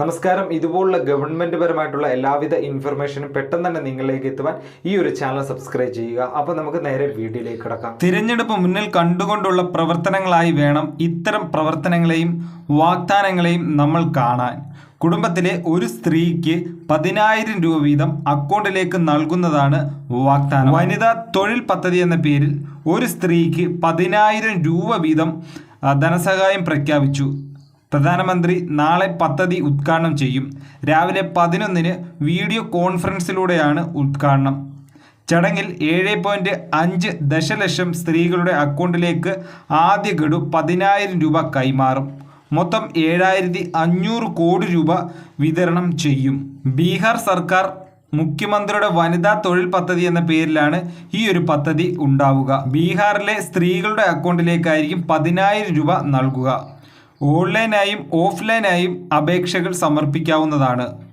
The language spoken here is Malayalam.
നമസ്കാരം. ഇതുപോലുള്ള ഗവൺമെന്റ് പരമായിട്ടുള്ള എല്ലാവിധ ഇൻഫർമേഷനും പെട്ടെന്ന് തന്നെ നിങ്ങളിലേക്ക് എത്തുവാൻ ഈ ഒരു ചാനൽ സബ്സ്ക്രൈബ് ചെയ്യുക. അപ്പോൾ നമുക്ക് നേരെ വീഡിയോയിലേക്ക് കിടക്കാം. തിരഞ്ഞെടുപ്പ് മുന്നിൽ കണ്ടുകൊണ്ടുള്ള പ്രവർത്തനങ്ങളായി വേണം ഇത്തരം പ്രവർത്തനങ്ങളെയും വാഗ്ദാനങ്ങളെയും നമ്മൾ കാണാൻ. കുടുംബത്തിലെ ഒരു സ്ത്രീക്ക് പതിനായിരം രൂപ വീതം അക്കൗണ്ടിലേക്ക് നൽകുന്നതാണ് വാഗ്ദാനം. വനിതാ തൊഴിൽ പദ്ധതി എന്ന പേരിൽ ഒരു സ്ത്രീക്ക് പതിനായിരം രൂപ വീതം ധനസഹായം പ്രഖ്യാപിച്ചു. പ്രധാനമന്ത്രി നാളെ പദ്ധതി ഉദ്ഘാടനം ചെയ്യും. രാവിലെ പതിനൊന്നിന് വീഡിയോ കോൺഫറൻസിലൂടെയാണ് ഉദ്ഘാടനം. ചടങ്ങിൽ ഏഴ് പോയിന്റ് അഞ്ച് ദശലക്ഷം സ്ത്രീകളുടെ അക്കൗണ്ടിലേക്ക് ആദ്യ ഗഡു പതിനായിരം രൂപ കൈമാറും. മൊത്തം ഏഴായിരത്തി അഞ്ഞൂറ് കോടി രൂപ വിതരണം ചെയ്യും. ബീഹാർ സർക്കാർ മുഖ്യമന്ത്രിയുടെ വനിതാ തൊഴിൽ പദ്ധതി എന്ന പേരിലാണ് ഈ ഒരു പദ്ധതി ഉണ്ടാവുക. ബീഹാറിലെ സ്ത്രീകളുടെ അക്കൗണ്ടിലേക്കായിരിക്കും പതിനായിരം രൂപ നൽകുക. ഓൺലൈനായും ഓഫ്ലൈനായും അപേക്ഷകൾ സമർപ്പിക്കാവുന്നതാണ്.